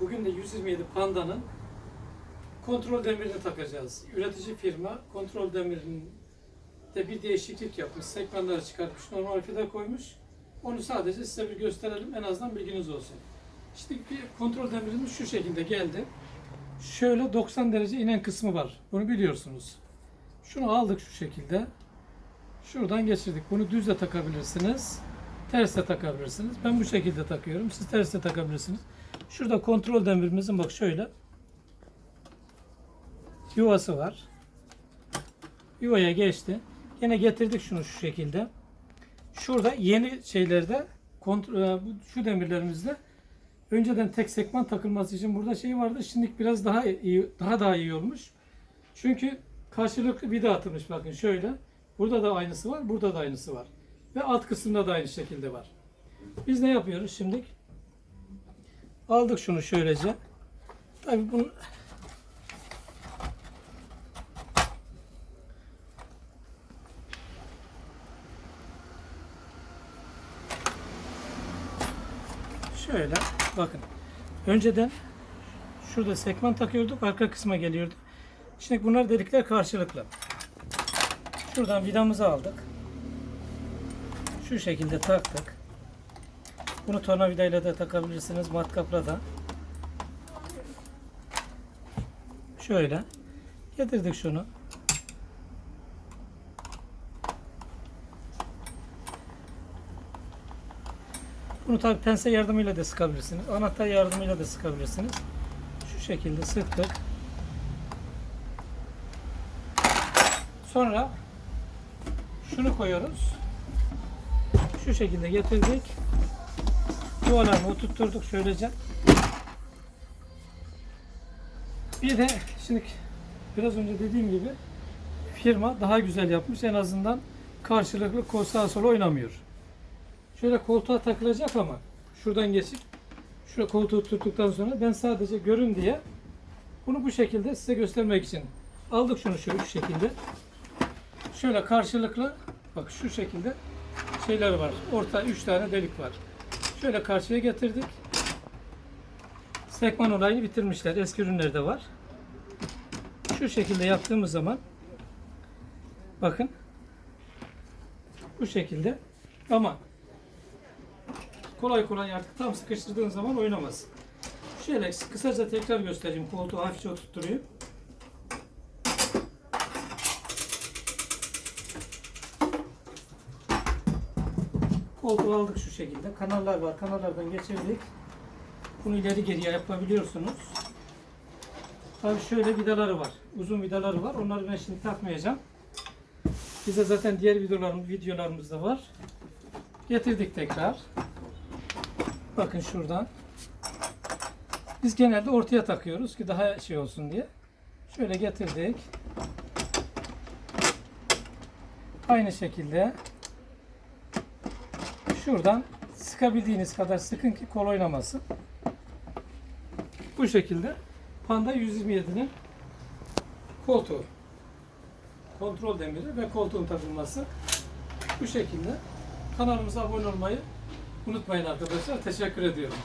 Bugün de 127 Panda'nın kontrol demirini takacağız. Üretici firma kontrol demirinde bir değişiklik yapmış. Sekmanları çıkartmış, normal fida koymuş. Onu sadece size bir gösterelim. En azından bilginiz olsun. İşte bir kontrol demirimiz şu şekilde geldi. Şöyle 90 derece inen kısmı var. Bunu biliyorsunuz. Şunu aldık şu şekilde. Şuradan geçirdik. Bunu düz de takabilirsiniz. Ters takabilirsiniz. Ben bu şekilde takıyorum. Siz ters takabilirsiniz. Şurada kontrol demirimizin bak şöyle yuvası var. Yuvaya geçti. Yine getirdik şunu şu şekilde. Şurada yeni şeylerde kontrol, e, şu demirlerimizde önceden tek sekman takılması için burada şey vardı. Şimdi biraz daha iyi, daha daha iyi olmuş. Çünkü karşılıklı vida atılmış bakın şöyle. Burada da aynısı var, burada da aynısı var. Ve alt kısımda da aynı şekilde var. Biz ne yapıyoruz şimdi? Aldık şunu şöylece. Tabii bunu şöyle bakın. Önceden şurada sekman takıyorduk, arka kısma geliyordu. Şimdi bunlar delikler karşılıklı. Şuradan vidamızı aldık. Şu şekilde taktık. Bunu tornavidayla da takabilirsiniz, matkapla da. Şöyle getirdik şunu. Bunu tabi pense yardımıyla da sıkabilirsiniz. Anahtar yardımıyla da sıkabilirsiniz. Şu şekilde sıktık. Sonra şunu koyuyoruz. Şu şekilde getirdik. Yuvalarını oturtturduk şöylece. Bir de şimdi biraz önce dediğim gibi firma daha güzel yapmış. En azından karşılıklı kol sağa sola oynamıyor. Şöyle koltuğa takılacak ama şuradan geçip şuraya koltuğu tuttuktan sonra ben sadece görün diye bunu bu şekilde size göstermek için aldık şunu şöyle şu şekilde. Şöyle karşılıklı bak şu şekilde şeyler var. Orta 3 tane delik var. Şöyle karşıya getirdik. Sekman olayını bitirmişler. Eski ürünlerde var. Şu şekilde yaptığımız zaman bakın bu şekilde ama kolay kolay artık tam sıkıştırdığın zaman oynamaz. Şöyle kısaca tekrar göstereyim. Koltuğu hafifçe oturtturayım. Koltuğu aldık şu şekilde. Kanallar var. Kanallardan geçirdik. Bunu ileri geriye yapabiliyorsunuz. Tabii şöyle vidaları var. Uzun vidaları var. Onları ben şimdi takmayacağım. Bize zaten diğer videolarım, videolarımızda var. Getirdik tekrar. Bakın şuradan. Biz genelde ortaya takıyoruz ki daha şey olsun diye. Şöyle getirdik. Aynı şekilde şuradan sıkabildiğiniz kadar sıkın ki kol oynamasın. Bu şekilde Panda 127'nin koltuğu. Kontrol demiri ve koltuğun takılması. Bu şekilde kanalımıza abone olmayı unutmayın arkadaşlar. Teşekkür ediyorum.